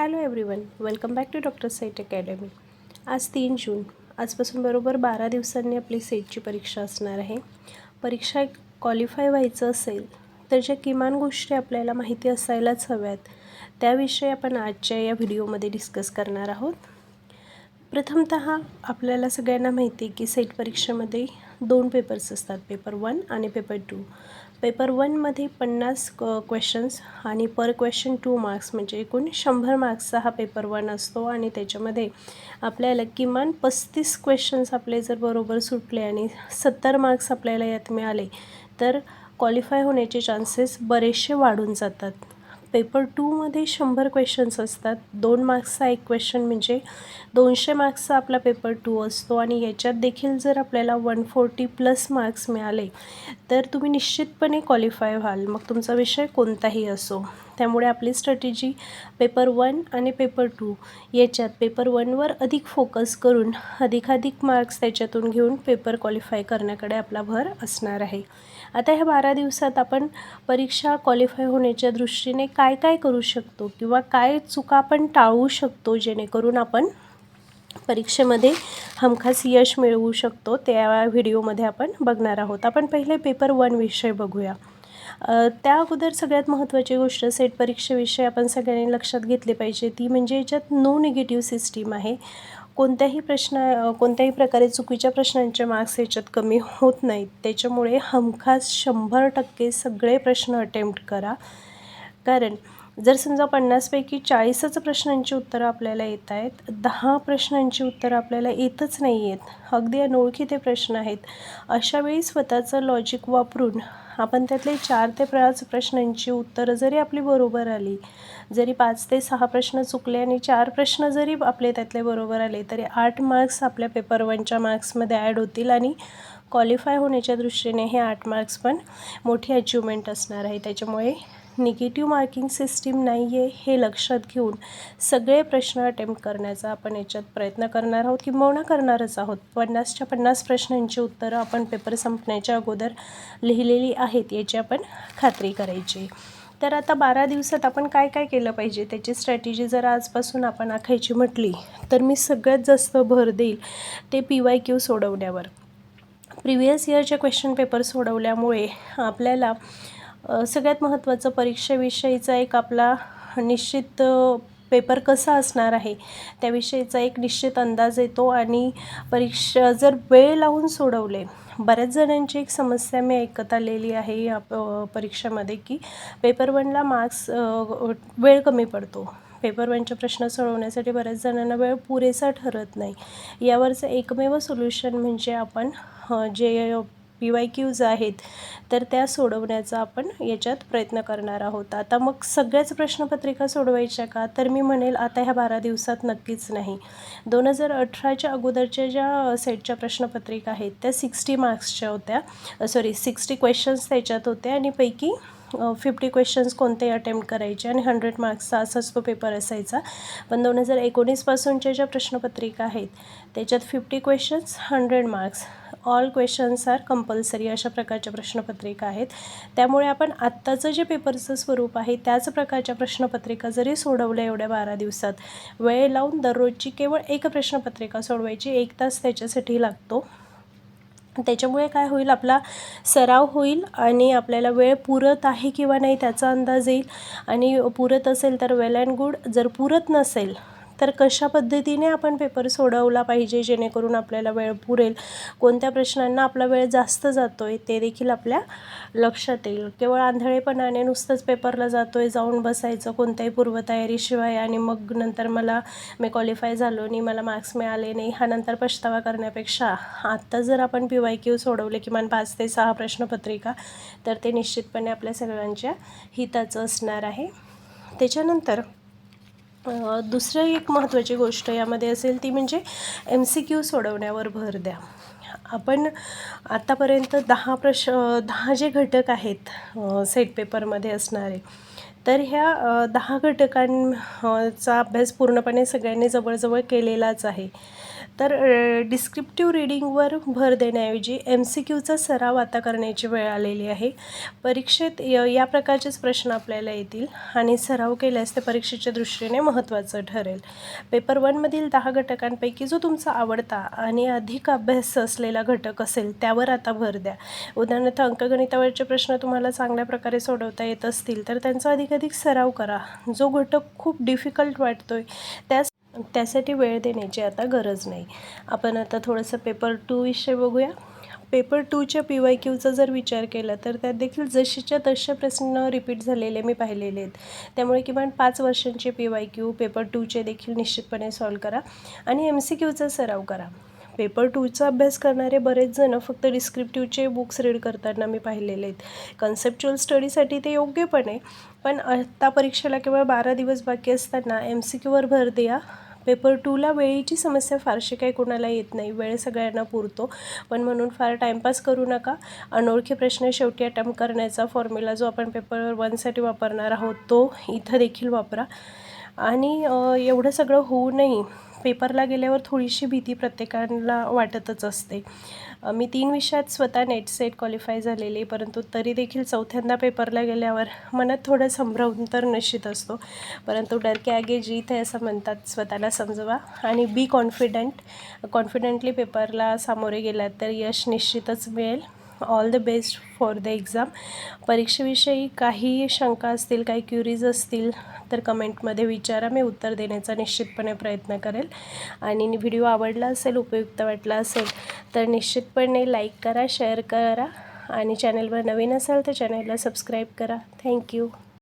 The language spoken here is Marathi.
Hello everyone welcome back to doctor set academy. आज तीन जून आजपासून बरोबर बारा दिवसांनी आपली सेटची परीक्षा असणार आहे. परीक्षा क्वालिफाय व्हायचं असेल तर ज्या किमान गोष्टी आपल्याला माहिती असायलाच हव्यात त्याविषयी आपण आजच्या या व्हिडिओमध्ये डिस्कस करणार आहोत. प्रथमत आपल्याला सगळ्यांना माहिती आहे की सेट परीक्षेमध्ये दोन पेपर्स असतात पेपर वन आणि पेपर टू पेपर वनमध्ये पन्नास क क्वेश्चन्स आणि पर क्वेश्चन टू मार्क्स म्हणजे एकूण शंभर मार्क्सचा हा पेपर वन असतो आणि त्याच्यामध्ये आपल्याला किमान पस्तीस क्वेश्चन्स आपले जर बरोबर सुटले आणि सत्तर मार्क्स आपल्याला यात मिळाले तर क्वालिफाय होण्याचे चान्सेस बरेचसे वाढून जातात. पेपर टूमध्ये शंभर क्वेश्चन्स असतात. दोन मार्क्सचा एक क्वेश्चन म्हणजे दोनशे मार्क्सचा आपला पेपर टू असतो आणि याच्यात देखील जर आपल्याला वन फोर्टी प्लस मार्क्स मिळाले तर तुम्ही निश्चितपणे क्वालिफाय व्हाल. मग तुमचा विषय कोणताही असो. त्यामुळे आपली स्ट्रॅटेजी पेपर वन आणि पेपर टू याच्यात पेपर वनवर अधिक फोकस करून अधिकाधिक मार्क्स त्याच्यातून घेऊन पेपर क्वालिफाय करण्याकडे आपला भर असणार आहे. आता ह्या बारा दिवसात आपण परीक्षा क्वालिफाय होण्याच्या दृष्टीने काय काय करू शकतो किंवा काय चुका आपण टाळू शकतो जेणेकरून आपण परीक्षेमध्ये हमखास यश मिळवू शकतो त्या व्हिडिओमध्ये आपण बघणार आहोत. आपण पहिले पेपर वन विषय बघूया. त्या अगोदर सगळ्यात महत्त्वाची गोष्ट सेट परीक्षेविषयी आपण सगळ्यांनी लक्षात घेतली पाहिजे ती म्हणजे याच्यात नो निगेटिव्ह सिस्टीम आहे. कोणत्याही प्रश्न कोणत्याही प्रकारे चुकीच्या प्रश्नांचे मार्क्स याच्यात कमी होत नाहीत. त्याच्यामुळे हमखास शंभर टक्के सगळे प्रश्न अटेम्प्ट करा. कारण जर समजा पन्नासपैकी चाळीसच प्रश्नांची उत्तरं आपल्याला येत आहेत दहा प्रश्नांची उत्तरं आपल्याला येतच नाही आहेत. अगदी अनोळखी ते प्रश्न आहेत. अशावेळी स्वतःचं लॉजिक वापरून आपण त्यातले चार ते पाच प्रश्नांची उत्तरं जरी आपली बरोबर आली जरी पाच ते सहा प्रश्न चुकले आणि चार प्रश्न जरी आपले त्यातले बरोबर आले तरी आठ मार्क्स आपल्या पेपर वनच्या मार्क्समध्ये ॲड होतील आणि क्वालिफाय होण्याच्या दृष्टीने हे आठ मार्क्स पण मोठी अचिव्हमेंट असणार आहे. त्याच्यामुळे निगेटिव्ह मार्किंग सिस्टीम नाही आहे हे लक्षात घेऊन सगळे प्रश्न अटेम्प्ट करण्याचा आपण याच्यात प्रयत्न करणार आहोत किंबहुना करणारच आहोत. पन्नासच्या पन्नास प्रश्नांची उत्तरं आपण पेपर संपण्याच्या अगोदर लिहिलेली आहेत याची आपण खात्री करायची. तर आता बारा दिवसात आपण काय काय केलं पाहिजे त्याची स्ट्रॅटेजी जर आजपासून आपण आखायची म्हटली तर मी सगळ्यात जास्त भर देईल ते पी वाय क्यू सोडवण्यावर. प्रिव्हियस इयरचे क्वेश्चन पेपर सोडवल्यामुळे आपल्याला सगळ्यात महत्त्वाचं परीक्षेविषयीचा एक आपला निश्चित पेपर कसा असणार आहे त्याविषयीचा एक निश्चित अंदाज येतो आणि परीक्षा जर वेळ लावून सोडवले बऱ्याच जणांची एक समस्या मी ऐकत आलेली आहे या परीक्षेमध्ये की पेपर वनला मार्क्स वेळ कमी पडतो. पेपर वनचे प्रश्न सोडवण्यासाठी बऱ्याच जणांना वेळ पुरेसा ठरत नाही. यावरचं एकमेव सोल्युशन म्हणजे आपण जे पी वाय क्यूज आहेत तर त्या सोडवण्याचा आपण याच्यात प्रयत्न करणार आहोत. आता मग सगळ्याच प्रश्नपत्रिका सोडवायच्या का? तर मी म्हणेल आता ह्या बारा दिवसात नक्कीच नाही. दोन हजार अठराच्या अगोदरच्या ज्या सेटच्या प्रश्नपत्रिका आहेत त्या सिक्स्टी मार्क्सच्या होत्या. सॉरी सिक्स्टी क्वेश्चन्स त्याच्यात होते आणि पैकी फिफ्टी क्वेश्चन्स कोणते अटेम्प्ट करायचे आणि हंड्रेड मार्क्सचा असाच तो पेपर असायचा. पण दोन हजार एकोणीसपासूनच्या ज्या प्रश्नपत्रिका आहेत त्याच्यात fifty questions hundred marks all questions are compulsory अशा प्रकारच्या प्रश्नपत्रिका आहेत. त्यामुळे आपण आत्ताचं जे पेपरचं स्वरूप आहे त्याच प्रकारच्या प्रश्नपत्रिका जरी सोडवल्या एवढ्या बारा दिवसात वेळ लावून दररोजची केवळ एक प्रश्नपत्रिका सोडवायची एक तास त्याच्यासाठी लागतो. त्याच्यामुळे काय होईल आपला सराव होईल आणि आपल्याला वेळ पुरत आहे किंवा नाही त्याचा अंदाज येईल. आणि पुरत असेल तर वेल अँड गुड जर पुरत नसेल तर कशा पद्धतीने आपण पेपर सोडवला पाहिजे जेणेकरून आपल्याला वेळ पुरेल? कोणत्या प्रश्नांना आपला वेळ जास्त जातो आहे ते देखील आपल्या लक्षात येईल. केवळ आंधळेपणाने नुसतंच पेपरला जातो आहे जाऊन बसायचं कोणत्याही पूर्वतयारीशिवाय आणि मग नंतर मला मी क्वालिफाय झालो नाही मला मार्क्स मिळाले नाही हा नंतर पछतावा करण्यापेक्षा आत्ता जर आपण पी वाय क्यू सोडवले किमान पाच ते सहा प्रश्नपत्रिका तर ते निश्चितपणे आपल्या सगळ्यांच्या हिताचं असणार आहे. त्याच्यानंतर दुसरं एक महत्त्वाची गोष्ट यामध्ये असेल ती म्हणजे एम सी क्यू सोडवण्यावर भर द्या. आपण आत्तापर्यंत दहा प्रश दहा जे घटक आहेत सेट पेपरमध्ये असणारे तर ह्या दहा घटकांचा अभ्यास पूर्णपणे सगळ्यांनी जवळजवळ केलेलाच आहे. तर डिस्क्रिप्टिव्ह रीडिंगवर भर देण्याऐवजी एम सी क्यूचा सराव आता करण्याची वेळ आलेली आहे. परीक्षेत य या प्रकारचेच प्रश्न आपल्याला येतील आणि सराव केल्यास ते परीक्षेच्या दृष्टीने महत्त्वाचं ठरेल. पेपर वनमधील दहा घटकांपैकी जो तुमचा आवडता आणि अधिक अभ्यास असलेला घटक असेल त्यावर आता भर द्या. उदाहरणार्थ अंकगणितावरचे प्रश्न तुम्हाला चांगल्या प्रकारे सोडवता येत असतील तर त्यांचा अधिकाधिक सराव करा. जो घटक खूप डिफिकल्ट वाटतो आहे त्यास त्यासाठी वेळ देण्याची आता गरज नाही. आपण आता थोडंसं पेपर टू विषय बघूया. पेपर टूच्या पी वाय क्यूचा जर विचार केला तर त्यात देखील जशीच्या तसे प्रश्न रिपीट झालेले मी पाहिलेले आहेत. त्यामुळे किमान पाच वर्षांचे पी वाय क्यू पेपर टूचे देखील निश्चितपणे सॉल्व करा आणि एम सी क्यूचा सराव करा. पेपर टूचा अभ्यास करणारे बरेच जण फक्त डिस्क्रिप्टिव्हचे बुक्स रीड करताना मी पाहिलेले आहेत. कन्सेप्च्युअल स्टडीसाठी ते योग्य पण आहे पण आत्ता परीक्षेला केवळ बारा दिवस बाकी असताना एम सी क्यूवर भर द्या. पेपर टूला वेळेची समस्या फारशी काही कोणाला येत नाही. वेळ सगळ्यांना पुरतो. पण म्हणून फार टाईमपास करू नका. अनोळखी प्रश्न शेवटी अटेम्प्ट करण्याचा फॉर्म्युला जो आपण पेपर वनसाठी वापरणार आहोत तो इथं देखील वापरा. आणि एवढं सगळं होऊ नये. पेपरला गेल्यावर थोडीशी भीती प्रत्येकाला वाटतच असते. मी तीन विषयात स्वतः नेट सेट क्वालिफाय झालेली परंतु तरी देखील चौथ्यांदा पेपरला गेल्यावर मनात थोडं संभ्रम तर निश्चित असतो. परंतु डर के आगे जीत आहे असं म्हणतात स्वतःला समजवा आणि बी कॉन्फिडंट कॉन्फिडंटली पेपरला सामोरे गेलात तर यश निश्चितच मिळेल. All the best for the exam. परीक्षेविषयी काही शंका असतील काही क्युरीज असतील तर कमेंटमध्ये विचारा. मी उत्तर देण्याचा निश्चितपणे प्रयत्न करेल. आणि व्हिडिओ आवडला असेल उपयुक्त वाटला असेल तर निश्चितपणे लाईक करा शेअर करा. आणि चॅनलवर नवीन असाल तर चॅनलला सबस्क्राईब करा. थँक्यू